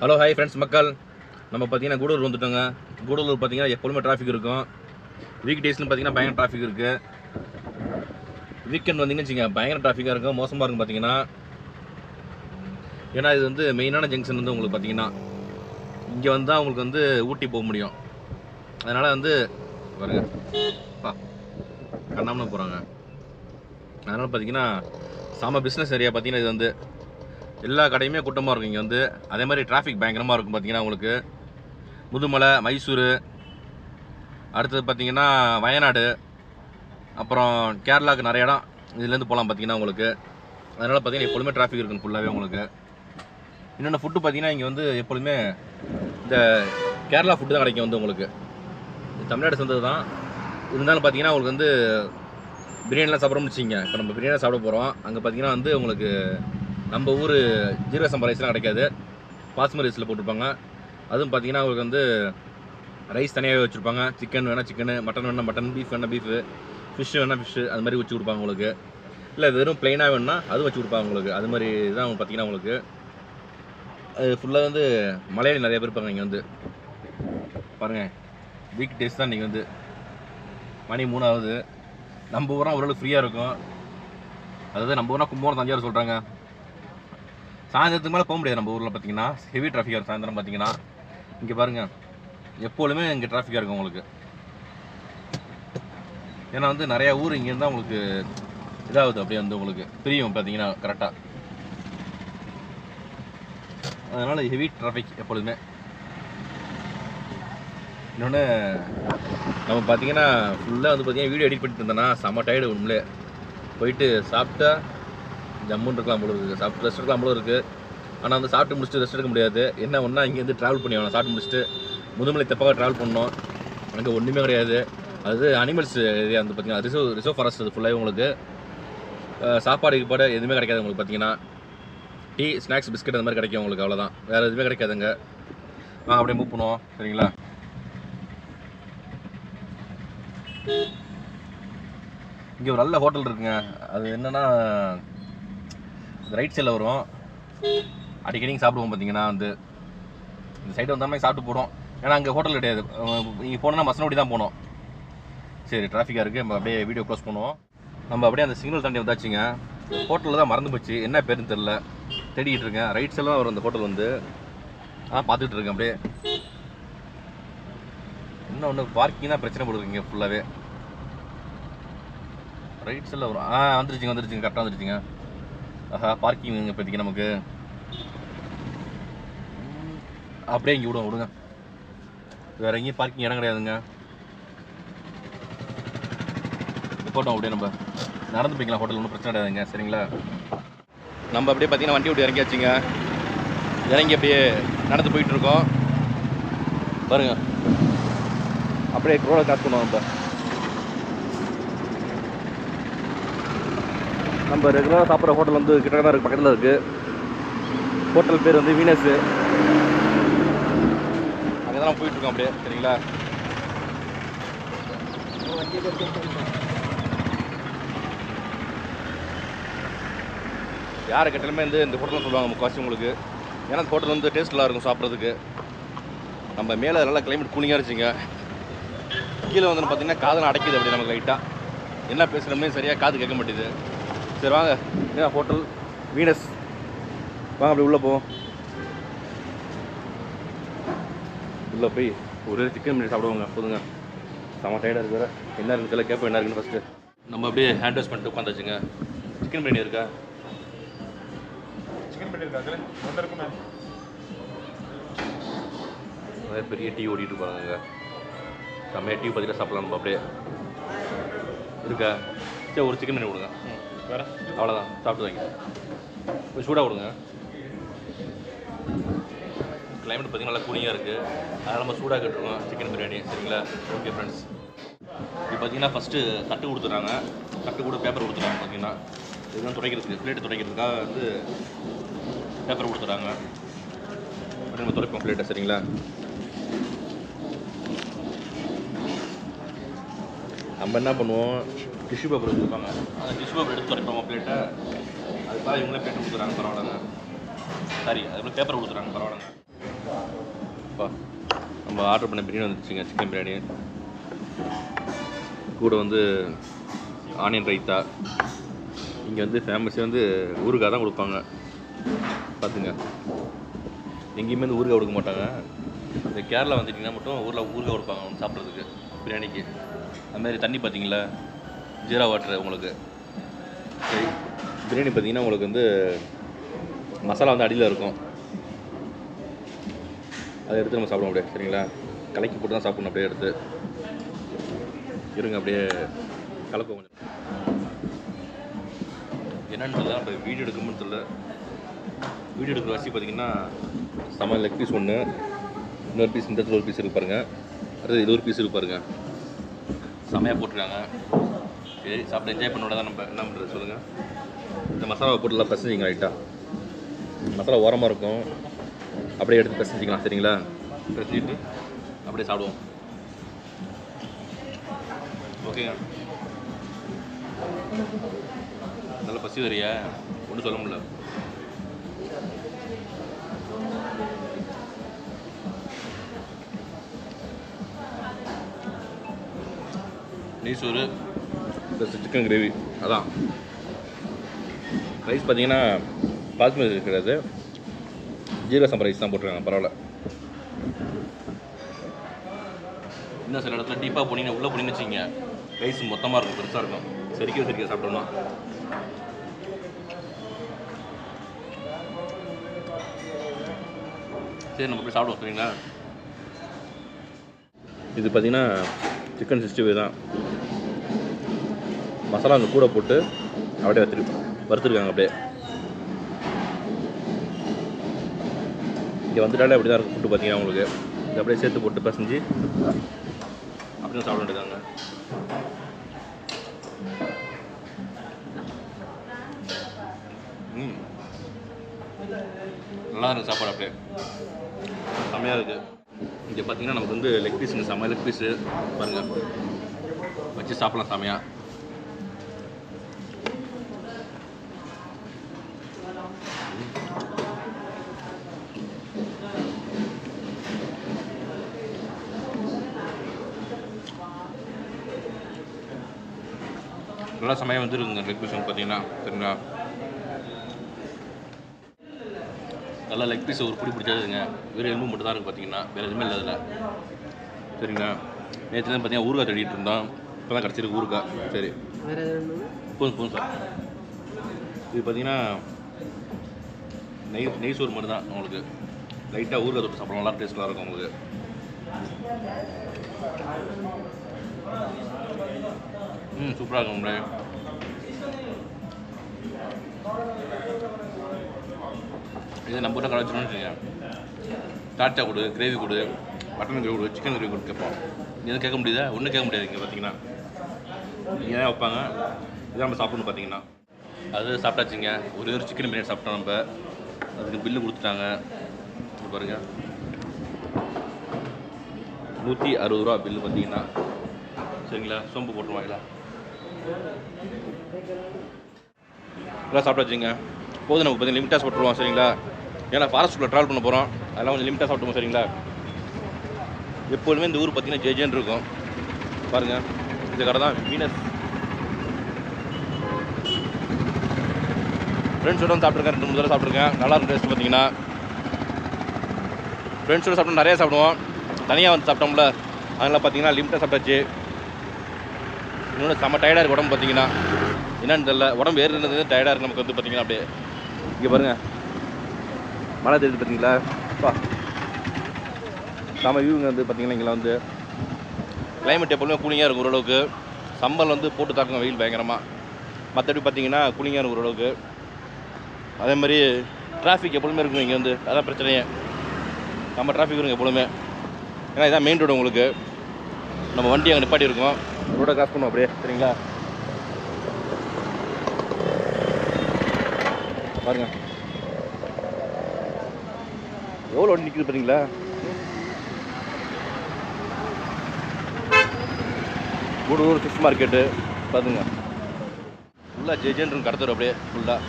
Hello hi friends மக்கள். நம்ம பார்த்தீங்கன்னா கூடலூர் வந்துட்டோங்க. கூடலூர் பார்த்தீங்கன்னா எப்பொழுதுமே டிராஃபிக் இருக்கும். வீக் டேஸ்னு பார்த்தீங்கன்னா பயங்கர டிராஃபிக் இருக்குது வீக்கெண்ட் வந்தீங்கன்னு வச்சுங்க பயங்கர டிராஃபிக்காக இருக்கும். மோசமாக இருக்கும் பார்த்தீங்கன்னா. ஏன்னா இது வந்து மெயினான ஜங்ஷன் வந்து உங்களுக்கு பார்த்தீங்கன்னா இங்கே வந்தால் உங்களுக்கு வந்து ஊட்டி போக முடியும். அதனால் வந்து பாருங்க. பா கண்ணாமனு போகிறாங்க அதனால் பார்த்தீங்கன்னா செம பிஸ்னஸ் ஏரியா பார்த்தீங்கன்னா இது வந்து. எல்லா கடையுமே கூட்டமாக இருக்கும் இங்கே வந்து. அதே மாதிரி டிராஃபிக் பயங்கரமாக இருக்கும் பார்த்தீங்கன்னா உங்களுக்கு. முதுமலை மைசூர். அடுத்தது பார்த்தீங்கன்னா வயநாடு. அப்புறம் கேரளாவுக்கு நிறைய இடம். இதுலேருந்து போகலாம் பார்த்தீங்கன்னா உங்களுக்கு. அதனால் பார்த்தீங்கன்னா எப்பொழுதுமே டிராஃபிக் இருக்கும் ஃபுல்லாகவே உங்களுக்கு. இன்னொன்று ஃபுட்டு பார்த்தீங்கன்னா இங்கே வந்து எப்பொழுதுமே இந்த கேரளா ஃபுட்டு தான் கிடைக்கும் வந்து உங்களுக்கு. தமிழ்நாடு சேர்ந்தது தான். இருந்தாலும் பார்த்தீங்கன்னா உங்களுக்கு வந்து பிரியாணிலாம் சாப்பிட்றோம்னு முடிச்சிங்க இப்போ நம்ம பிரியாணி சாப்பிட போகிறோம் அங்கே பார்த்தீங்கன்னா வந்து உங்களுக்கு நம்ம ஊர் ஜீரகசம்பா ரைஸ்லாம் கிடைக்காது. பாஸ்மதி ரைஸில் போட்டிருப்பாங்க. அதுவும் பார்த்தீங்கன்னா உங்களுக்கு வந்து ரைஸ் தனியாகவே வச்சுருப்பாங்க. சிக்கன் வேணால் சிக்கனு மட்டன் வேணால் மட்டன் பீஃப் வேணால் பீஃபு ஃபிஷ் வேணால் ஃபிஷ்ஷு அது மாதிரி வச்சு கொடுப்பாங்க உங்களுக்கு. இல்லை வெறும் ப்ளைனாக வேணும்னா அதுவும் வச்சு கொடுப்பாங்க உங்களுக்கு. அது மாதிரி தான் பார்த்தீங்கன்னா உங்களுக்கு. அது ஃபுல்லாக வந்து மலையாளி நிறைய பேர் இருப்பாங்க இங்கே வந்து. பாருங்கள் வீக் டேஸ் தான் நீங்கள் வந்து. மணி மூணாவது. நம்ம ஊராக ஓரளவுக்கு ஃப்ரீயாக இருக்கும். அதாவது நம்ம ஊர்னா கும்பகோணம் தஞ்சாவூர் சொல்கிறாங்க சாயந்தரத்துக்கு மேலே போக முடியாது நம்ம ஊரில் பார்த்தீங்கன்னா ஹெவி டிராஃபிக்காக இருக்கும் சாயந்தரம் பார்த்தீங்கன்னா இங்கே பாருங்கள் எப்போதுமே இங்கே டிராஃபிக்காக இருக்கும் உங்களுக்கு. ஏன்னா வந்து நிறையா ஊர் இங்கே இருந்தால் உங்களுக்கு இதாகுது அப்படியே வந்து உங்களுக்கு பிரியும் பார்த்தீங்கன்னா கரெக்டாக அதனால் ஹெவி டிராஃபிக் எப்பொழுதுமே. இன்னொன்று நம்ம பார்த்தீங்கன்னா ஃபுல்லாக வந்து பார்த்தீங்கன்னா வீடியோ எடிட் பண்ணிட்டு இருந்தேன்னா செம்ம டயர்டு உண்மையிலே போயிட்டு சாப்பிட்டா ஜம்முன்னு இருக்கலாம் போல இருக்குது சாப்பிட்டு ரெஸ்ட் எடுக்கலாம் போல இருக்குது ஆனால் வந்து சாப்பிட்டு முடிச்சுட்டு ரெஸ்ட் எடுக்க முடியாது. என்ன ஒன்றா இங்கேருந்து ட்ராவல் பண்ணி ஆகணும் சாப்பிட்டு முடிச்சுட்டு முதுமலை தெப்பாக ட்ராவல் பண்ணோம். அங்கே ஒன்றுமே கிடையாது. அது அனிமல்ஸ் ஏரியா வந்து பார்த்தீங்கன்னா ரிசர்வ் ரிசர்வ் ஃபாரஸ்ட் அது ஃபுல்லாகவே உங்களுக்கு சாப்பாடு கீப்பாடு எதுவுமே கிடைக்காது உங்களுக்கு பார்த்தீங்கன்னா டீ ஸ்நாக்ஸ் பிஸ்கட் அந்த மாதிரி கிடைக்கும் உங்களுக்கு அவ்வளோதான் வேறு எதுவுமே கிடைக்காதுங்க. ஆ அப்படியே மூவ் பண்ணுவோம். சரிங்களா? இங்கே ஒரு நல்ல ஹோட்டல் இருக்குங்க. அது என்னன்னா ரைட் சைடில் வரும் அடிக்கடி இங்க சாப்பிடுவோம் பார்த்தீங்கன்னா வந்து இந்த சைடு வந்தாமல் சாப்பிட்டு போகிறோம் ஏன்னா அங்கே ஹோட்டல் கிடையாது. நீங்கள் போனோம்னா மசனோடி தான் போனோம். சரி டிராஃபிக்காக இருக்குது நம்ம அப்படியே வீடியோ க்ளோஸ் பண்ணுவோம். நம்ம அப்படியே அந்த சிக்னல் தாண்டி வந்தாச்சுங்க. ஹோட்டலில் தான் மறந்து போச்சு. என்ன பேருன்னு தெரில தேடிக்கிட்டு இருக்கேன். ரைட் சைடில் வரும் அந்த ஹோட்டல் வந்து. ஆ பார்த்துட்டு இருக்கேன் அப்படியே. இன்னும் ஒன்று பார்க்கிங் தான் பிரச்சனை போடுறீங்க ஃபுல்லாகவே ரைட் சைடில் வரும். ஆ வந்துருச்சுங்க வந்துருச்சுங்க கரெக்டாக வந்துருச்சுங்க. ஆஹா பார்க்கிங் இப்போதைக்கு நமக்கு. அப்படியே இங்கே விடுங்க விடுங்க. வேற எங்கேயும் பார்க்கிங் இடம் கிடையாதுங்க. போட்டோம் அப்படியே நம்ம நடந்து போய்க்கலாம் ஹோட்டல் ஒன்றும் பிரச்சனை கிடையாதுங்க சரிங்களா? நம்ம அப்படியே பார்த்தீங்கன்னா வண்டி விட்டு இறங்கியாச்சுங்க. இறங்கி அப்படியே நடந்து போயிட்டு இருக்கோம். பாருங்க. அப்படியே ரோட கிராஸ் பண்ணுவோம் நம்ம. நம்ம ரெகுலராக சாப்பிட்ற ஹோட்டல் வந்து கிட்ட தான் இருக்கு பக்கத்தில் இருக்குது ஹோட்டல் பேர் வந்து வீனஸு அங்கே தான் போயிட்டு போயிட்டுருக்கோம் அப்படியே சரிங்களா? யாரை கேட்டாலுமே வந்து இந்த ஹோட்டலில் சொல்லுவாங்க முக்காசி உங்களுக்கு. ஏன்னா அந்த ஹோட்டல் வந்து டேஸ்ட் நல்லா இருக்கும் சாப்பிட்றதுக்கு. நம்ம மேலே நல்லா கிளைமேட் கூலிங்காக இருந்துச்சுங்க. கீழே வந்து பார்த்தீங்கன்னா காதல் அடைக்குது அப்படி நமக்கு லைட்டாக என்ன பேசுகிறோமே சரியாக காது கேட்க மாட்டேது சரி வாங்க. ஏன்னா ஹோட்டல் வீனஸ் வாங்க அப்படி உள்ளே போவோம். உள்ளே போய் ஒரு சிக்கன் பிரியாணி சாப்பிடுவோங்க போதுங்க. செம டயர்டாக இருக்கு வேறு. என்ன இருக்குன்னு தெரியல கேட்போம் என்ன இருக்குன்னு ஃபஸ்ட்டு நம்ம அப்படியே ஹேண்ட் வாஷ் பண்ணிட்டு உட்காந்தாச்சுங்க. சிக்கன் பிரியாணி இருக்கா? சிக்கன் பண்ணியிருக்காங்க வந்திருக்குமே. நிறைய பெரிய டீ ஓடிட்டு இருப்பாங்க செம்மையாக டீ பார்த்துட்டு சாப்பிடலாம் நம்ம அப்படியே. இருக்கா? சரி ஒரு சிக்கன் பிரியாணி கொடுங்க. வேற? அவ்வளோதான் சாப்பிட்டு வாங்க கொஞ்சம் சூடாக கொடுங்க. கிளைமேட் பார்த்தீங்கன்னா நல்லா கூலிங்காக இருக்குது அதனால் நம்ம சூடாக கேட்டுருக்கோம். சிக்கன் பிரியாணி சரிங்களா? ஓகே ஃப்ரெண்ட்ஸ் இப்போ பார்த்தீங்கன்னா ஃபஸ்ட்டு தட்டு கொடுத்துட்றாங்க தட்டு கூட பேப்பர் கொடுத்துட்றாங்க பார்த்தீங்கன்னா. இதெல்லாம் துடைக்கிறதுக்கு பிளேட்டு துடைக்கிறதுக்காக வந்து பேப்பர் கொடுத்துட்றாங்க அப்படி நம்ம துடைப்போம் பிளேட்டை சரிங்களா? நம்ம என்ன பண்ணுவோம்? டிஷ்யூ பேப்பர் கொடுப்பாங்க அந்த டிஷ்யூ பேப்பர் எடுத்து துடைப்போம் பிளேட்டை. அதுக்காக இவங்களே பிளேட் கொடுத்துறாங்க பரவாயில்லைங்க. சாரி அதுக்குள்ள பேப்பர் கொடுத்துறாங்க பரவாயில்லைங்க. அப்பா நம்ம ஆர்டர் பண்ண பிரியாணி வந்துச்சுங்க சிக்கன் பிரியாணி. கூட வந்து ஆனியன் ரைத்தா. இங்கே வந்து ஃபேமஸே வந்து ஊறுகாய் தான் கொடுப்பாங்க. பார்த்துங்க எங்கேயுமே வந்து ஊறுகாய் கொடுக்க மாட்டாங்க. இந்த கேரளா வந்துட்டிங்கன்னா மட்டும் ஊரில் ஊறுகாய் கொடுப்பாங்க சாப்பிட்றதுக்கு பிரியாணிக்கு. அது மாதிரி தண்ணி பார்த்தீங்களா ஜீரா வாட்டர் உங்களுக்கு. சரி பிரியாணி பார்த்தீங்கன்னா உங்களுக்கு வந்து மசாலா வந்து அடியில் இருக்கும். அதை எடுத்து நம்ம சாப்பிடுவோம் அப்படியே சரிங்களா? கலக்கி போட்டு தான் சாப்பிடணும் அப்படியே எடுத்து. இருங்க அப்படியே கலக்கும் கொஞ்சம். என்னன்னு தெரியல இப்போ வீடியோ எடுக்கணும்னு தெரியல. வீடியோ எடுக்கிற வசி பார்த்தீங்கன்னா செம லெக் பீஸ் ஒன்று இன்னொரு பீஸ் இந்த இடத்துல ஒரு பீஸ் இருக்கு பாருங்கள் அடுத்து இது ஒரு பீஸ் இருக்கு பாருங்கள் செமையாக போட்டிருக்காங்க. சரி சாப்பிட்டு என்ஜாய் பண்ணோட தான் நம்ம என்ன பண்ணுறது சொல்லுங்கள் இந்த மசாலாவை போட்டுலாம் பசஞ்சிங்க ரைட்டாக மசாலா ஓரமாக இருக்கும். அப்படியே எடுத்து பசஞ்சிக்கலாம் சரிங்களா? பசஞ்சிட்டு அப்படியே சாப்பிடுவோம். ஓகேங்க நல்லா பசி வரியா? ஒன்றும் சொல்ல முடியல. நெய் சோறு. ப்ளஸ் சிக்கன் கிரேவி அதான். ரைஸ் பார்த்தீங்கன்னா பாஸ்மதி இருக்கிறது. கிடையாது சம்பா ரைஸ் தான் போட்டிருக்காங்க பரவாயில்ல. இன்னும் சில இடத்துல டீப்பாக போனீங்கன்னா உள்ளே போனீங்கன்னு வச்சுங்க ரைஸ் மொத்தமாக இருக்கும் பெருசாக இருக்கும். சரிக்க சரிக்க சாப்பிட்டோம்னா சரி நம்ம போய் சாப்பிடுவோம் சரிங்களா? இது பார்த்தீங்கன்னா சிக்கன் சிக்ஸ்டி ஃபைவ் தான். மசாலா அங்கே கூட போட்டு அப்படியே வச்சிரு வறுத்துருக்காங்க அப்படியே. இங்கே வந்துட்டாலே அப்படி தான் இருக்கும் ஃபுட்டு பார்த்தீங்கன்னா உங்களுக்கு. இது அப்படியே சேர்த்து போட்டு பசஞ்சு அப்படியே சாப்பிட்டுருக்காங்க ம். நல்லா இருக்குது சாப்பாடு அப்படியே. செம்மையாக இருக்குது இங்கே பார்த்தீங்கன்னா நமக்கு வந்து லெக் பீஸுங்க செம்ம லெக் பீஸு பாருங்கள் வச்சு சாப்பிட்லாம் செமையாக நல்லா சமயம் வந்துருக்குங்க லெக் பீஸ் பார்த்தீங்கன்னா. சரிங்களா? நல்லா லெக் பீஸ் ஒரு பிடி பிடிச்சாதுங்க. வெறும் எலும்பு மட்டும் தான் இருக்குது பார்த்தீங்கன்னா. வேறு எதுவுமே இல்லை அதில். சரிங்களா? நேற்று தான் பார்த்தீங்கன்னா ஊறுகாய் தேடிட்டு இருந்தோம். இப்போ தான் கிடச்சிருக்கு ஊறுகாய். சரி. போதும் போதும் சார். இது பார்த்தீங்கன்னா நெய் நெய் சோறு மாதிரி தான் உங்களுக்கு லைட்டாக ஊறுகாய் தொட்டு சாப்பிடலாம். நல்லா டேஸ்ட்டாக இருக்கும் உங்களுக்கு. ம் சூப்பராக இருக்கும் உங்களே இதை நம்ம கூட கடை வச்சுக்கோங்க. டாட்டா கொடு கிரேவி கொடு மட்டன் கிரேவி கொடு சிக்கன் கிரேவி கொடு கேட்போம். எதுவும் கேட்க முடியுதா? ஒன்றும் கேட்க முடியாது இங்கே பார்த்தீங்கன்னா இங்கே தான் வைப்பாங்க. இதான் நம்ம சாப்பிடணும் பார்த்தீங்கன்னா அது சாப்பிட்டாச்சுங்க. ஒரே ஒரு சிக்கன் பிரியாணி சாப்பிட்டோம் நம்ம. அதுக்கு பில்லு கொடுத்துட்டாங்க. பாருங்கள் பாருங்க. நூற்றி அறுபது ரூபா பில்லு பார்த்தீங்கன்னா. சரிங்களா? சோம்பு போட்டுருவாங்களா எல்லாம் சாப்பிட்டாச்சுங்க போதும் நம்ம பார்த்தீங்கன்னா லிமிட்டாக சாப்பிட்ருவோம் சரிங்களா? ஏன்னா ஃபாரஸ்ட்டுக்குள்ளே ட்ராவல் பண்ண போகிறோம் அதெல்லாம் கொஞ்சம் லிமிட்டாக சாப்பிட்டுவோம் சரிங்களா? எப்பொழுதுமே இந்த ஊர் பார்த்திங்கன்னா ஜெஜேன்னு இருக்கும். பாருங்கள் இந்த கடை தான் வீனஸ் ஃப்ரெண்ட்ஸோட வந்து சாப்பிட்ருக்கேன் ரெண்டு மூணு தடவை சாப்பிட்ருக்கேன் நல்லா இருக்கும் டேஸ்ட் பார்த்தீங்கன்னா. ஃப்ரெண்ட்ஸோட சாப்பிட்டோம் நிறைய சாப்பிடுவோம். தனியாக வந்து சாப்பிட்டோம்ல அதெல்லாம் பார்த்தீங்கன்னா லிமிட்டாக சாப்பிட்டாச்சு. இன்னொன்று செம்ம டயர்டாக இருக்கு உடம்பு பார்த்தீங்கன்னா. என்னன்னு தெரில உடம்பு ஏறுறது டயர்டாக இருக்கு நமக்கு வந்து பார்த்தீங்கன்னா அப்படியே. இங்கே பாருங்கள் மழை தெரியுது பார்த்தீங்களா? பா. செம்ம வியூங்க வந்து பார்த்தீங்கன்னா இங்கே வந்து கிளைமேட் எப்போவுமே கூலிங்காக இருக்கும் ஓரளவுக்கு. சம்பல் வந்து போட்டு தாக்குங்க வெயில் பயங்கரமாக மற்றபடி பார்த்தீங்கன்னா கூலிங்காக இருக்கும் ஓரளவுக்கு. அதே மாதிரி டிராஃபிக் எப்பொழுதுமே இருக்கும் இங்கே வந்து. அதான் பிரச்சனையே. நம்ம டிராஃபிக் இருக்கும் எப்பொழுதுமே. ஏன்னா இதான் மெயின் ரோடு உங்களுக்கு. நம்ம வண்டி அங்கே நிப்பாட்டி இருக்கோம். ரோடை கிராஸ் பண்ணுவோம் அப்படியே சரிங்களா? பாருங்க. எவ்வளோ வண்டி நிற்குது பார்த்தீங்களா கூடூர் ஃபிஷ் மார்க்கெட்டு. பார்த்துங்க ஃபுல்லாக ஜெஜென்ட்ரும் கடத்துறோம் அப்படியே ஃபுல்லாக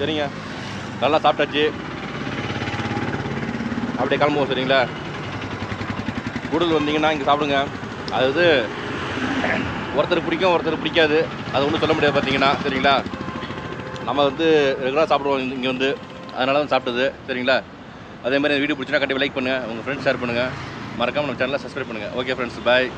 சரிங்க. நல்லா சாப்பிட்டாச்சு. அப்படியே கிளம்புவோம் சரிங்களா? கூடுதல் வந்தீங்கன்னா இங்கே சாப்பிடுங்க. அதாவது ஒருத்தருக்கு பிடிக்கும் ஒருத்தருக்கு பிடிக்காது. அது ஒன்றும் சொல்ல முடியாது பார்த்தீங்கன்னா சரிங்களா? நம்ம வந்து ரெகுலராக சாப்பிடுவோம் இங்கே வந்து. அதனால தான் சாப்பிட்டது சரிங்களா? அதே மாதிரி வீடியோ பிடிச்சினா கண்டிப்பாக லைக் பண்ணுங்கள் உங்கள் ஃப்ரெண்ட்ஸ் ஷேர் பண்ணுங்கள் மறக்காமல் நம்ம சேனலை சப்ஸ்கிரைப் பண்ணுங்கள் ஓகே ஃப்ரெண்ட்ஸ் பாய்